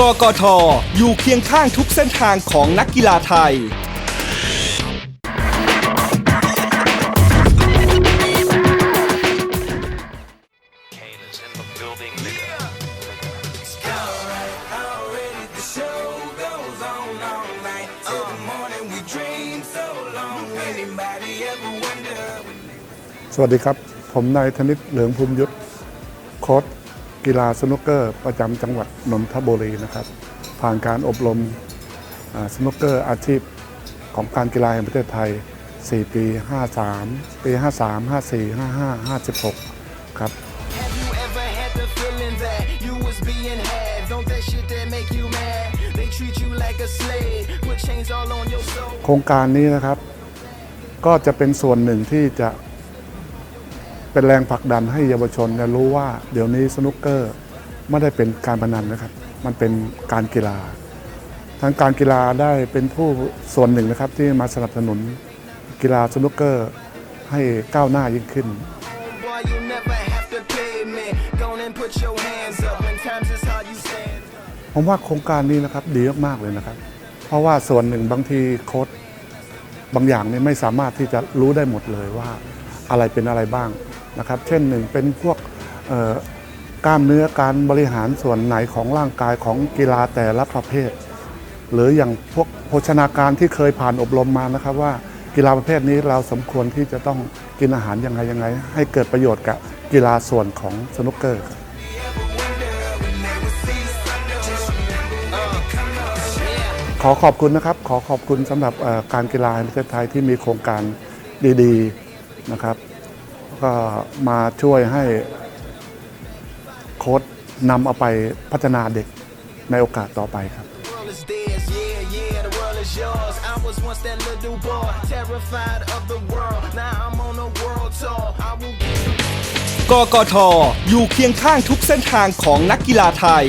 กกทออยู่เคียงข้างทุกเส้นทางของนักกีฬาไทย สวัสดีครับ ผมนายธนิตเหลืองภูมิยุทธโค้ช กีฬาสนุกเกอร์ประจำจังหวัดนนทบุรีนะครับ ผ่านการอบรมอ่าสนุกเกอร์อาชีพของการกีฬาแห่งประเทศไทย 4 ปี 53 ปี 53 54 55 56 ครับ Have you ever had the feeling that you was being had? Don't that shit that make you mad? They treat you like a slave, put chains all on your soul. โครงการนี้นะครับ ก็จะเป็นส่วนหนึ่งที่จะ เป็นแรงผลักดันให้เยาวชนได้รู้ว่าเดี๋ยวนี้สนุกเกอร์ไม่ได้เป็นการพนันนะครับ มันเป็นการกีฬา ทางการกีฬาได้เป็นผู้ส่วนหนึ่งนะครับ ที่มาสนับสนุนกีฬาสนุกเกอร์ให้ก้าวหน้ายิ่งขึ้น Boy, you never have to pay me. Go on and put your hands up when times is hard. You stand. ผมว่าโครงการนี้นะครับดีมากๆเลยนะครับ เพราะว่าส่วนหนึ่งบางทีโค้ดบางอย่างเนี่ยไม่สามารถที่จะรู้ได้หมดเลยว่าอะไรเป็นอะไรบ้าง นะครับ เช่นหนึ่งเป็นพวกกล้ามเนื้อการบริหารส่วนไหนของร่างกายของกีฬาแต่ละประเภท หรืออย่างพวกโภชนาการที่เคยผ่านอบรมมานะครับว่ากีฬาประเภทนี้เราสมควรที่จะต้องกินอาหารยังไงยังไง ให้เกิดประโยชน์กับกีฬาส่วนของสนุกเกอร์ขอขอบคุณนะครับ ขอขอบคุณสำหรับการกีฬาแห่งประเทศไทยที่มีโครงการดี ๆ นะครับ ก็มาช่วยให้โค้ดนำเอาไปพัฒนาเด็กในโอกาสต่อไปครับกกท อยู่เคียงข้างทุกเส้นทางของนักกีฬาไทย